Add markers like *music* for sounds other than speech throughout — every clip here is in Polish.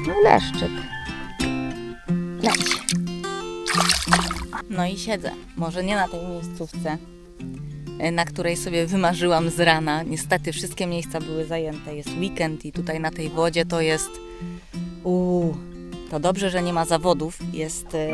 piękny leszczyk. Leć. No i siedzę. Może nie na tej miejscówce, y, na której sobie wymarzyłam z rana. Niestety wszystkie miejsca były zajęte. Jest weekend i tutaj na tej wodzie to jest. Uuu, to dobrze, że nie ma zawodów. Jest y,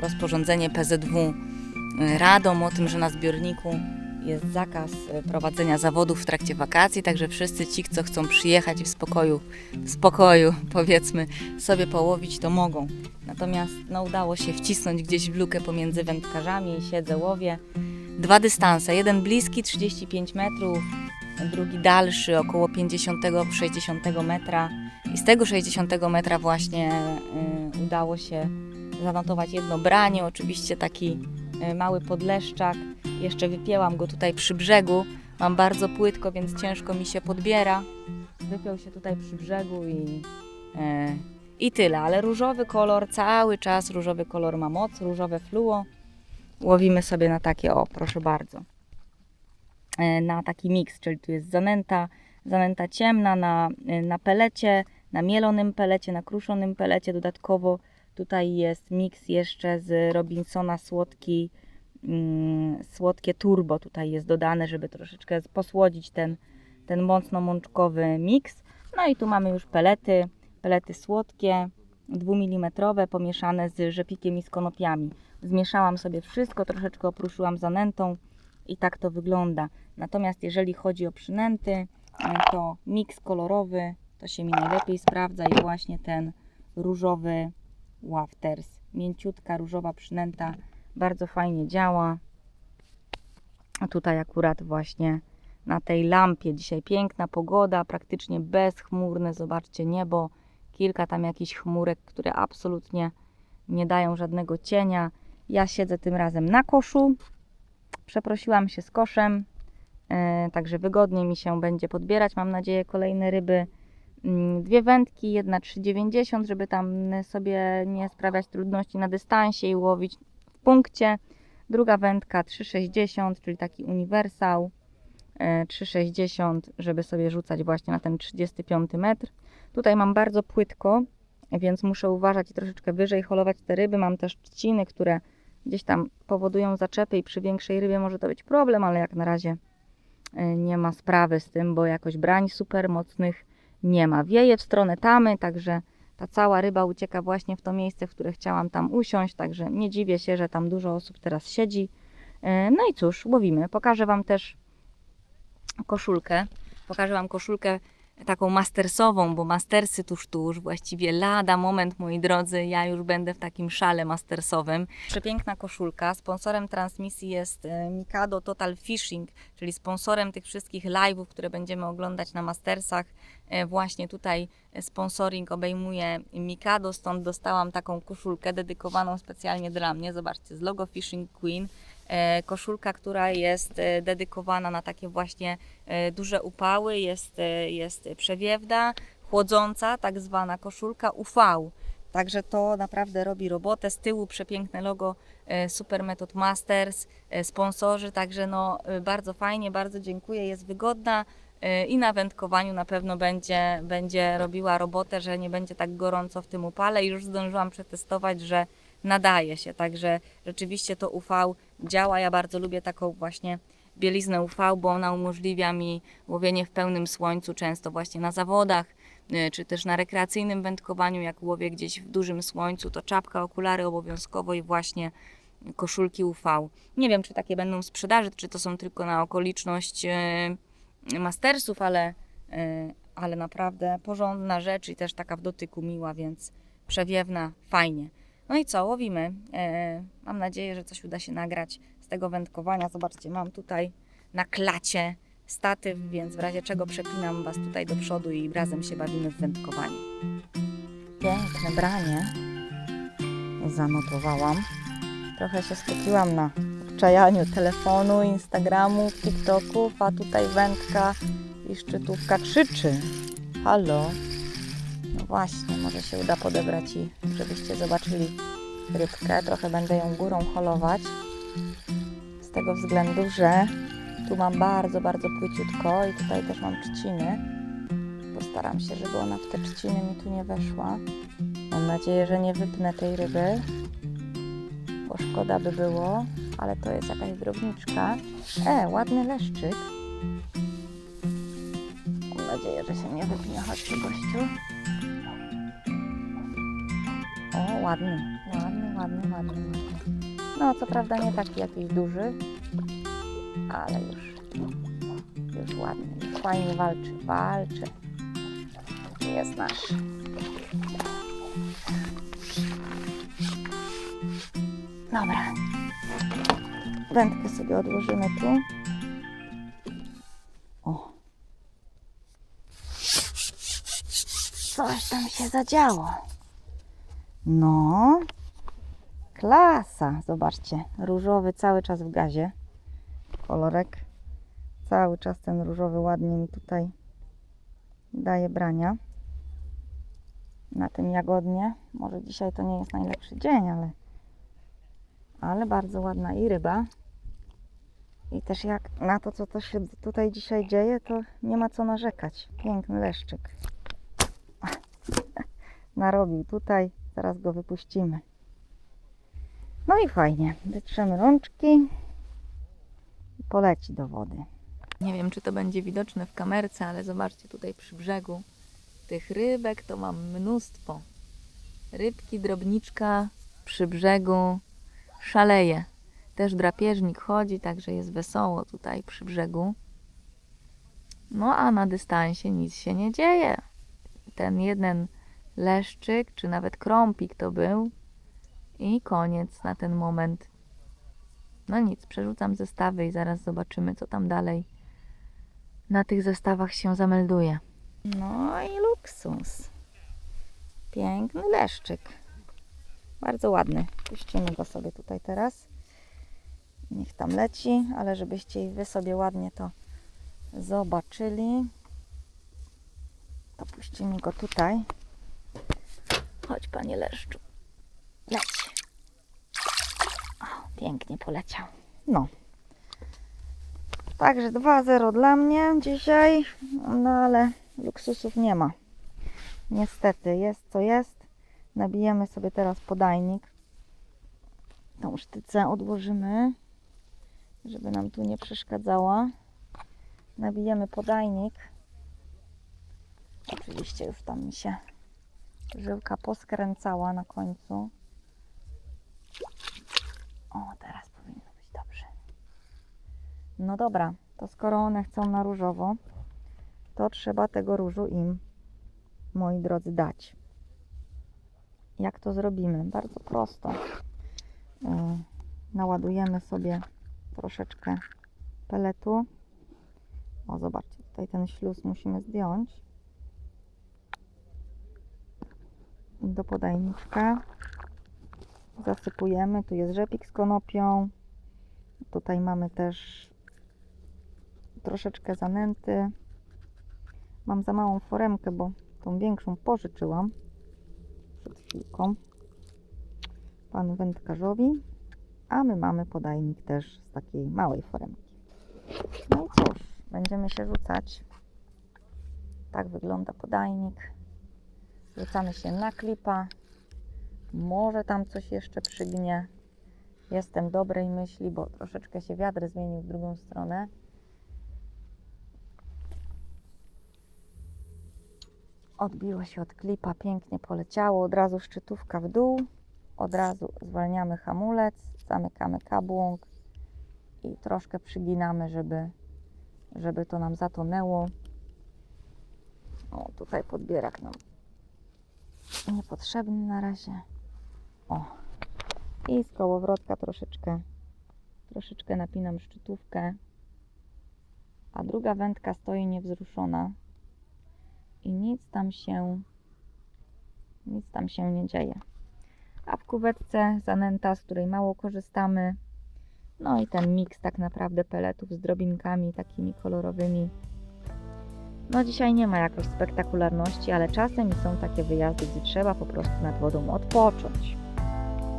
rozporządzenie PZW y, Radom o tym, że na zbiorniku jest zakaz y, prowadzenia zawodów w trakcie wakacji, także wszyscy ci, co chcą przyjechać w spokoju, w spokoju *laughs* powiedzmy, sobie połowić, to mogą. Natomiast no, udało się wcisnąć gdzieś w lukę pomiędzy wędkarzami i siedzę, łowię. Dwa dystanse, jeden bliski 35 metrów, drugi dalszy około 50-60 metra. I z tego 60 metra właśnie y, udało się zanotować jedno branie, oczywiście taki mały podleszczak. Jeszcze wypięłam go tutaj przy brzegu. Mam bardzo płytko, więc ciężko mi się podbiera. Wypiął się tutaj przy brzegu i, e, i tyle. Ale różowy kolor, cały czas różowy kolor ma moc, różowe fluo. Łowimy sobie na takie, o proszę bardzo, e, na taki miks, czyli tu jest zanęta, zanęta ciemna na, e, na pelecie, na mielonym pelecie, na kruszonym pelecie. Dodatkowo tutaj jest miks jeszcze z Robinsona słodki, mm, słodkie turbo tutaj jest dodane, żeby troszeczkę posłodzić ten, ten mocno mączkowy miks. No i tu mamy już pelety, pelety słodkie, 2 mm pomieszane z rzepikiem i z konopiami. Zmieszałam sobie wszystko, troszeczkę opruszyłam zanętą i tak to wygląda. Natomiast jeżeli chodzi o przynęty, e, to miks kolorowy to się mi najlepiej sprawdza i właśnie ten różowy Wafters. Mięciutka różowa przynęta bardzo fajnie działa. A tutaj akurat właśnie na tej lampie dzisiaj piękna pogoda, praktycznie bezchmurne. Zobaczcie niebo, kilka tam jakichś chmurek, które absolutnie nie dają żadnego cienia. Ja siedzę tym razem na koszu. Przeprosiłam się z koszem, e, także wygodnie mi się będzie podbierać. Mam nadzieję kolejne ryby. Mm, Dwie wędki, jedna 3,90, żeby tam sobie nie sprawiać trudności na dystansie i łowić w punkcie. Druga wędka 3,60, czyli taki uniwersał. e, 3,60, żeby sobie rzucać właśnie na ten 35 metr. Tutaj mam bardzo płytko, więc muszę uważać i troszeczkę wyżej holować te ryby. Mam też trzciny, które gdzieś tam powodują zaczepy i przy większej rybie może to być problem, ale jak na razie e, nie ma sprawy z tym, bo jakoś brań super mocnych nie ma. Wieje w stronę tamy, także ta cała ryba ucieka właśnie w to miejsce, w które chciałam tam usiąść, także nie dziwię się, że tam dużo osób teraz siedzi. E, No i cóż, łowimy. Pokażę Wam też koszulkę. Pokażę Wam koszulkę taką mastersową, bo mastersy tuż, tuż, właściwie lada moment, moi drodzy, ja już będę w takim szale mastersowym. Przepiękna koszulka. Sponsorem transmisji jest e, Mikado Total Fishing, czyli sponsorem tych wszystkich live'ów, które będziemy oglądać na mastersach. E, Właśnie tutaj sponsoring obejmuje Mikado, stąd dostałam taką koszulkę dedykowaną specjalnie dla mnie. Zobaczcie, z logo Fishing Queen. E, Koszulka, która jest e, dedykowana na takie właśnie e, duże upały, jest, jest przewiewna, chłodząca, tak zwana koszulka UV. Także to naprawdę robi robotę. Z tyłu przepiękne logo Super Method Masters, sponsorzy, także no bardzo fajnie, bardzo dziękuję, jest wygodna i na wędkowaniu na pewno będzie, będzie robiła robotę, że nie będzie tak gorąco w tym upale i już zdążyłam przetestować, że nadaje się, także rzeczywiście to UV działa. Ja bardzo lubię taką właśnie bieliznę UV, bo ona umożliwia mi łowienie w pełnym słońcu, często właśnie na zawodach, y, czy też na rekreacyjnym wędkowaniu, jak łowię gdzieś w dużym słońcu, to czapka, okulary obowiązkowo i właśnie koszulki UV. Nie wiem, czy takie będą w sprzedaży, czy to są tylko na okoliczność y, mastersów, ale, y, ale naprawdę porządna rzecz i też taka w dotyku miła, więc przewiewna, fajnie. No i co, łowimy. E, mam nadzieję, że coś uda się nagrać z tego wędkowania. Zobaczcie, mam tutaj na klacie statyw, więc w razie czego przepinam Was tutaj do przodu i razem się bawimy w wędkowanie. Piękne branie zanotowałam. Trochę się skupiłam na obczajaniu telefonu, Instagramu, TikToków, a tutaj wędka i szczytówka krzyczy. Halo? No właśnie, może się uda podebrać i żebyście zobaczyli rybkę. Trochę będę ją górą holować. Z tego względu, że tu mam bardzo, bardzo płyciutko i tutaj też mam trzciny. Postaram się, żeby ona w te trzciny mi tu nie weszła. Mam nadzieję, że nie wypnę tej ryby, bo szkoda by było, ale to jest jakaś drobniczka. E, ładny leszczyk. Mam nadzieję, że się nie wypnie. Chodź gościu. Ładny, ładny, ładny, ładny. No, co prawda nie taki jakiś duży, ale już, już ładny. Fajnie walczy, walczy. Jest nasz. Dobra. Wędkę sobie odłożymy tu. O. Coś tam się zadziało. No. Klasa. Zobaczcie. Różowy cały czas w gazie. Kolorek. Cały czas ten różowy ładnie mi tutaj daje brania. Na tym jagodnie. Może dzisiaj to nie jest najlepszy dzień, ale ale bardzo ładna i ryba. I też jak na to, co to się tutaj dzisiaj dzieje, to nie ma co narzekać. Piękny leszczyk. *laughs* Narobił tutaj, zaraz go wypuścimy. No i fajnie. Wytrzemy rączki i poleci do wody. Nie wiem, czy to będzie widoczne w kamerce, ale zobaczcie tutaj przy brzegu. Tych rybek to mam mnóstwo. Rybki, drobniczka przy brzegu szaleje. Też drapieżnik chodzi, także jest wesoło tutaj przy brzegu. No a na dystansie nic się nie dzieje. Ten jeden leszczyk, czy nawet krąpik to był i koniec na ten moment. No nic, przerzucam zestawy i zaraz zobaczymy, co tam dalej na tych zestawach się zamelduje. No i luksus. Piękny leszczyk. Bardzo ładny. Puścimy go sobie tutaj teraz. Niech tam leci, ale żebyście i wy sobie ładnie to zobaczyli. To puścimy go tutaj. Chodź, panie leszczu. Leć. O, pięknie poleciał. No. Także 2-0 dla mnie dzisiaj, no ale luksusów nie ma. Niestety, jest co jest. Nabijemy sobie teraz podajnik. Tą sztycę odłożymy, żeby nam tu nie przeszkadzała. Nabijemy podajnik. Oczywiście już tam mi się żyłka poskręcała na końcu. O, teraz powinno być dobrze. No dobra, to skoro one chcą na różowo, to trzeba tego różu im, moi drodzy, dać. Jak to zrobimy? Bardzo prosto. Yy, Naładujemy sobie troszeczkę peletu. O, zobaczcie, tutaj ten śluz musimy zdjąć. Do podajniczka. Zasypujemy. Tu jest rzepik z konopią. Tutaj mamy też troszeczkę zanęty. Mam za małą foremkę, bo tą większą pożyczyłam przed chwilką panu wędkarzowi, a my mamy podajnik też z takiej małej foremki. No i cóż, będziemy się rzucać. Tak wygląda podajnik. Rzucamy się na klipa. Może tam coś jeszcze przygnie. Jestem dobrej myśli, bo troszeczkę się wiatr zmienił w drugą stronę. Odbiło się od klipa, pięknie poleciało, od razu szczytówka w dół, od razu zwalniamy hamulec, zamykamy kabłąk i troszkę przyginamy, żeby, żeby to nam zatonęło. O, tutaj podbierak nam niepotrzebny na razie. O, i z kołowrotka troszeczkę, troszeczkę napinam szczytówkę, a druga wędka stoi niewzruszona i nic tam się nic tam się nie dzieje. A w kuwetce zanęta, z której mało korzystamy. No i ten miks tak naprawdę peletów z drobinkami takimi kolorowymi. No dzisiaj nie ma jakoś spektakularności, ale czasem są takie wyjazdy, gdzie trzeba po prostu nad wodą odpocząć.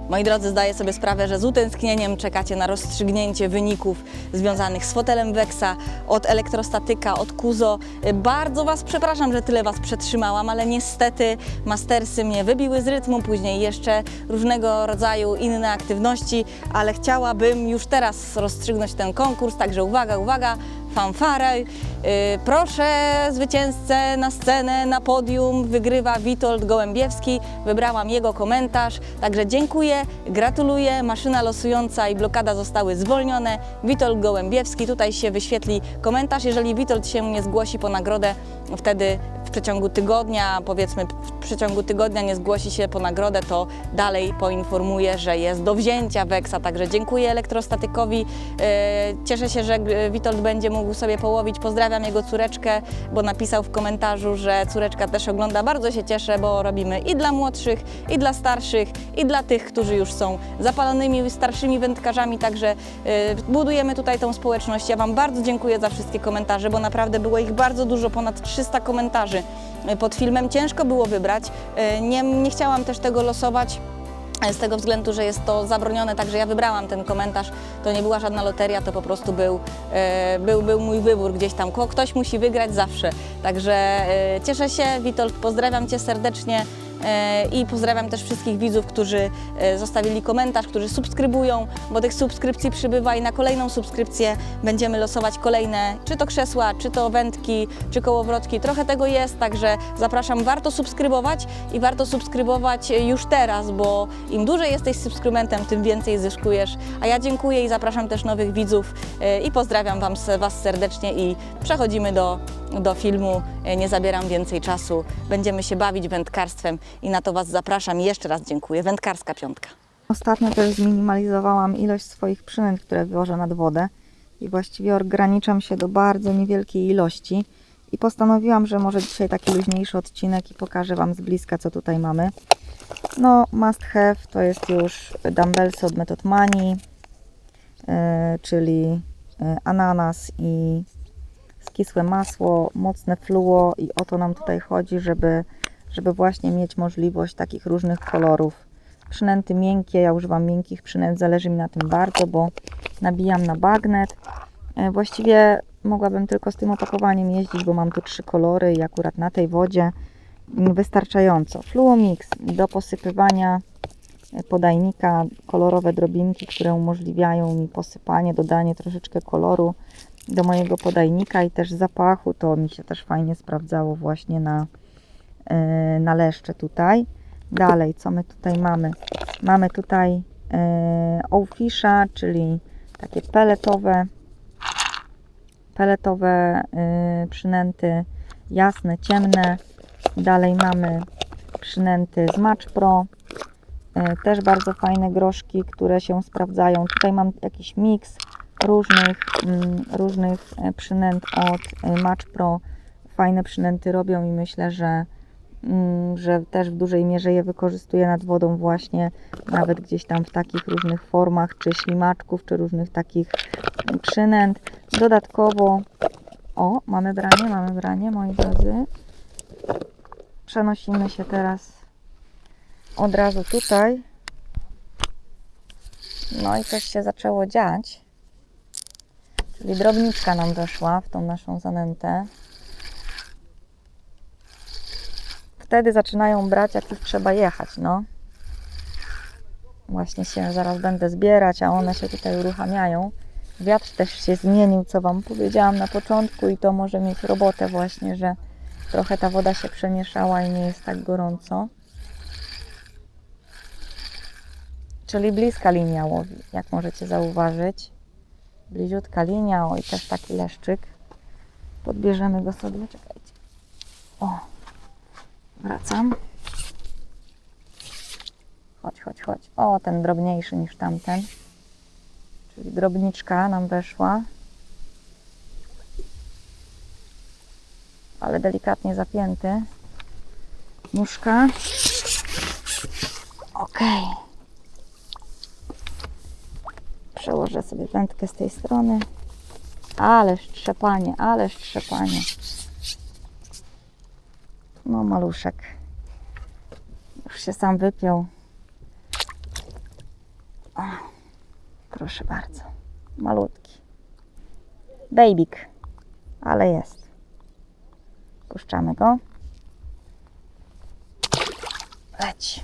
Moi drodzy, zdaję sobie sprawę, że z utęsknieniem czekacie na rozstrzygnięcie wyników związanych z fotelem Wexa, od elektrostatyka, od Kuzo. Bardzo Was przepraszam, że tyle Was przetrzymałam, ale niestety mastersy mnie wybiły z rytmu, później jeszcze różnego rodzaju inne aktywności, ale chciałabym już teraz rozstrzygnąć ten konkurs, także uwaga, uwaga, fanfary. Yy, proszę zwycięzcę na scenę, na podium. Wygrywa Witold Gołębiewski. Wybrałam jego komentarz, także dziękuję, gratuluję. Maszyna losująca i blokada zostały zwolnione. Witold Gołębiewski, tutaj się wyświetli komentarz. Jeżeli Witold się nie zgłosi po nagrodę, wtedy w przeciągu tygodnia, powiedzmy w przeciągu tygodnia nie zgłosi się po nagrodę, to dalej poinformuję, że jest do wzięcia Weksa. Także dziękuję elektrostatykowi. E, Cieszę się, że e, Witold będzie mógł sobie połowić. Pozdrawiam jego córeczkę, bo napisał w komentarzu, że córeczka też ogląda. Bardzo się cieszę, bo robimy i dla młodszych, i dla starszych, i dla tych, którzy już są zapalonymi, starszymi wędkarzami. Także e, budujemy tutaj tą społeczność. Ja Wam bardzo dziękuję za wszystkie komentarze, bo naprawdę było ich bardzo dużo, ponad 300 komentarzy e, pod filmem. Ciężko było wybrać. E, Nie, nie chciałam też tego losować. Z tego względu, że jest to zabronione, także ja wybrałam ten komentarz. To nie była żadna loteria, to po prostu był, e, był, był mój wybór gdzieś tam. Ktoś musi wygrać zawsze. Także e, cieszę się, Witold, pozdrawiam Cię serdecznie. E, I pozdrawiam też wszystkich widzów, którzy e, zostawili komentarz, którzy subskrybują, bo tych subskrypcji przybywa i na kolejną subskrypcję będziemy losować kolejne, czy to krzesła, czy to wędki, czy kołowrotki. Trochę tego jest, także zapraszam, warto subskrybować i warto subskrybować już teraz, bo im dłużej jesteś subskrybentem, tym więcej zyskujesz. A ja dziękuję i zapraszam też nowych widzów e, i pozdrawiam wam, Was serdecznie i przechodzimy do, do filmu. Nie zabieram więcej czasu. Będziemy się bawić wędkarstwem i na to Was zapraszam. I jeszcze raz dziękuję. Wędkarska piątka. Ostatnio też zminimalizowałam ilość swoich przynęt, które wywożę nad wodę i właściwie ograniczam się do bardzo niewielkiej ilości i postanowiłam, że może dzisiaj taki luźniejszy odcinek i pokażę Wam z bliska, co tutaj mamy. No, must have to jest już dumbbellsy od Method Money, czyli yy, ananas i skisłe masło, mocne fluo i o to nam tutaj chodzi, żeby, żeby właśnie mieć możliwość takich różnych kolorów przynęty miękkie, ja używam miękkich przynęt, zależy mi na tym bardzo, bo nabijam na bagnet. E, Właściwie mogłabym tylko z tym opakowaniem jeździć, bo mam tu trzy kolory i akurat na tej wodzie wystarczająco. Fluomix do posypywania e, podajnika, kolorowe drobinki, które umożliwiają mi posypanie, dodanie troszeczkę koloru do mojego podajnika i też zapachu, to mi się też fajnie sprawdzało właśnie na, e, na leszcze tutaj. Dalej, co my tutaj mamy? Mamy tutaj e, Owfisha, czyli takie peletowe, peletowe e, przynęty, jasne, ciemne. Dalej mamy przynęty z Match Pro, też bardzo fajne groszki, które się sprawdzają. Tutaj mam jakiś miks różnych, mm, różnych przynęt od Match Pro. Fajne przynęty robią i myślę, że że też w dużej mierze je wykorzystuję nad wodą właśnie nawet gdzieś tam w takich różnych formach, czy ślimaczków, czy różnych takich przynęt. Dodatkowo, o, mamy branie, mamy branie, moi drodzy. Przenosimy się teraz od razu tutaj. No i coś się zaczęło dziać. Czyli drobniczka nam weszła w tą naszą zanętę. Wtedy zaczynają brać, jak już trzeba jechać, no. Właśnie się zaraz będę zbierać, a one się tutaj uruchamiają. Wiatr też się zmienił, co Wam powiedziałam na początku i to może mieć robotę właśnie, że trochę ta woda się przemieszała i nie jest tak gorąco. Czyli bliska linia łowi, jak możecie zauważyć. Bliziutka linia, o też taki leszczyk. Podbierzemy go sobie, czekajcie. O, Wracam. Chodź, chodź, chodź. O, ten drobniejszy niż tamten. Czyli drobniczka nam weszła. Ale delikatnie zapięty. Nóżka. Ok. Przełożę sobie wędkę z tej strony. Ależ trzepanie, ależ trzepanie. No maluszek. Już się sam wypiął. O, proszę bardzo. Malutki. Babyk. Ale jest. Puszczamy go. Leć.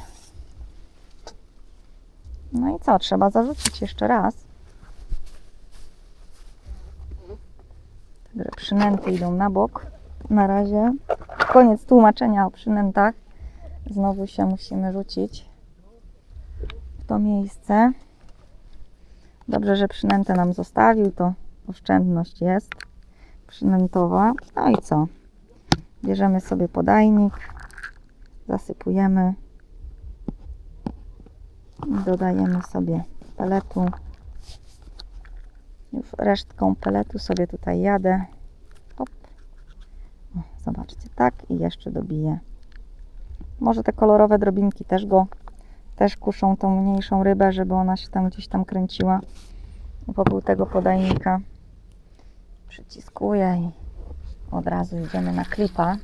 No i co? Trzeba zarzucić jeszcze raz. Także przynęty idą na bok. Na razie. Koniec tłumaczenia o przynętach. Znowu się musimy rzucić w to miejsce. Dobrze, że przynętę nam zostawił, to oszczędność jest przynętowa. No i co? Bierzemy sobie podajnik, zasypujemy dodajemy sobie peletu. Już resztką peletu sobie tutaj jadę. Zobaczcie, tak i jeszcze dobiję. Może te kolorowe drobinki też go też kuszą tą mniejszą rybę, żeby ona się tam gdzieś tam kręciła wokół tego podajnika. Przyciskuję i od razu idziemy na klipa.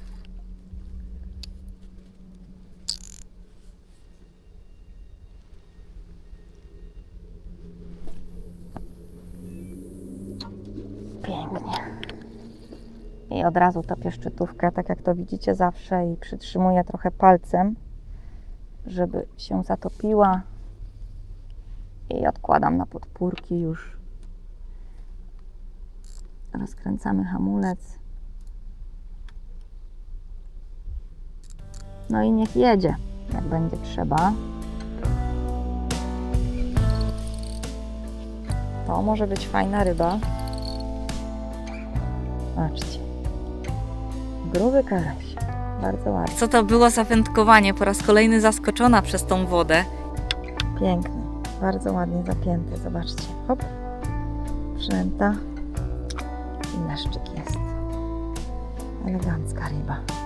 Pięknie. Od razu topię szczytówkę, tak jak to widzicie zawsze i przytrzymuję trochę palcem, żeby się zatopiła. I odkładam na podpórki już. Rozkręcamy hamulec. No i niech jedzie, jak będzie trzeba. To może być fajna ryba. Patrzcie. Gruby karaś. Bardzo ładny. Co to było za wędkowanie? Po raz kolejny zaskoczona przez tą wodę. Piękny. Bardzo ładnie zapięty. Zobaczcie. Hop. Przynęta. I leszczyk jest. Elegancka ryba.